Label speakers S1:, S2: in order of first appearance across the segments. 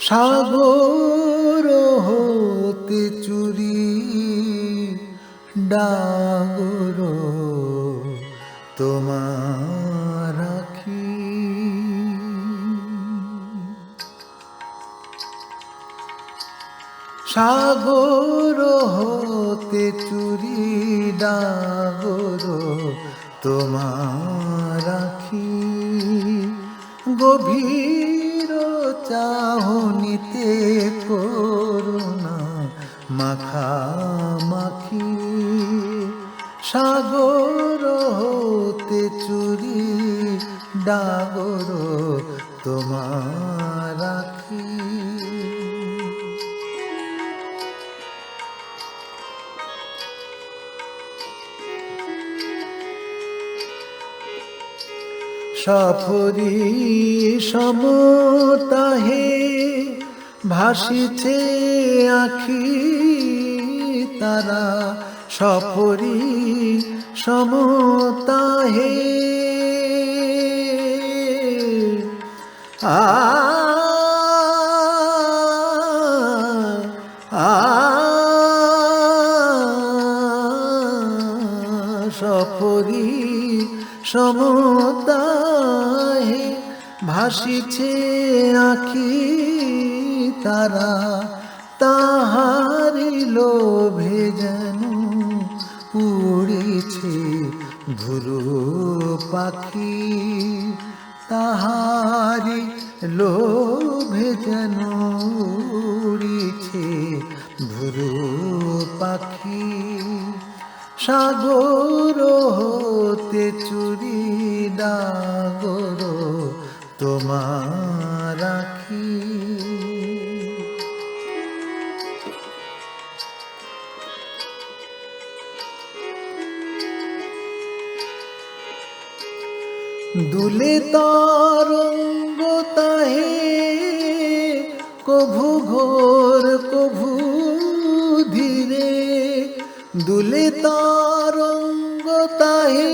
S1: সাগর হতে চুরি ডাগর তোমার রাখি সাগর হতে চুরি ডাগর তোমার রাখি গভীর চাহনিতে করুণা মাখামাখি সাগর হতে চুরি ডাগর তোমার সফরি সমতাহে ভাসিছে আখি তারা সফরি সমতাহে আ সমতাহে ভাসিছে আখি তারা তাহারি লোভে যেন উড়েছে ভুরু পাখি তাহারি লোভে যেন উড়েছে ভুরু পাখি। সাগর হতে চুরি ডাগর তোমার রাখি দুলে তাহে কভু ঘোর দুলে তরঙ্গ তাহে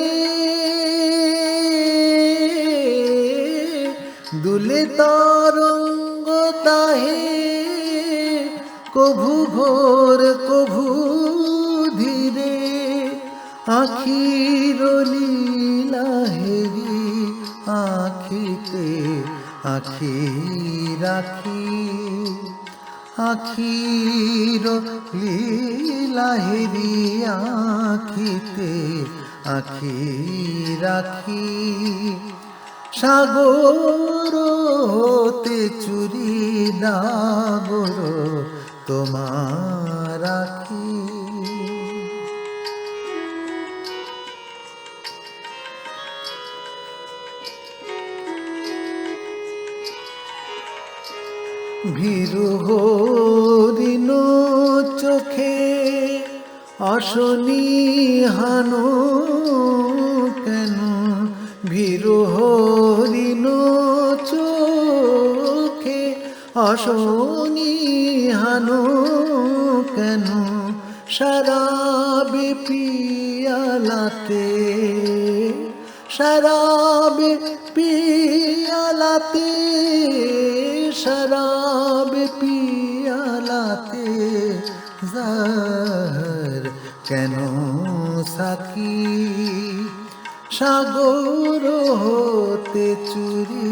S1: দুলে তরঙ্গ তাহে কভু ঘোর কভু ধীরে আখির লীলাহেরি আখিতে আখি রাখি আখির লীলাহেরি আখিতে আখি। রাখি সাগর হতে চুরি নাগর তোমার ভীরু হরিণ চোখে অশনি হানো কেন? ভীরু হরিণ চোখে অশনি হানো কেন? শরাবে পিয়ালাতে শরাবে পিয়ালাতে শরাব পিয়ালাতে জার কেন সাকি সাগর হতে চুরি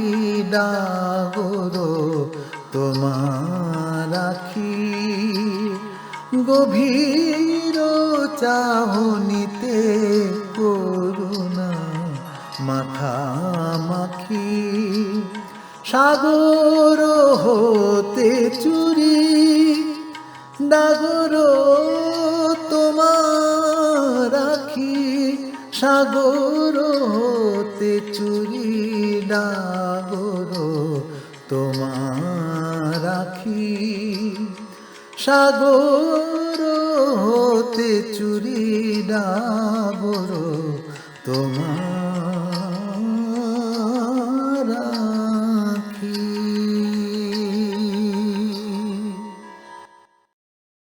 S1: ডাগর তোমার রাখি গভীর চাহনিতে করুণা মাখামাখি সাগর হতে চুরি। ডাগর, তোমার রাখি সাগর হতে চুরি। ডাগর, তোমার রাখি সাগর হতে চুরি। ডাগর, তোমার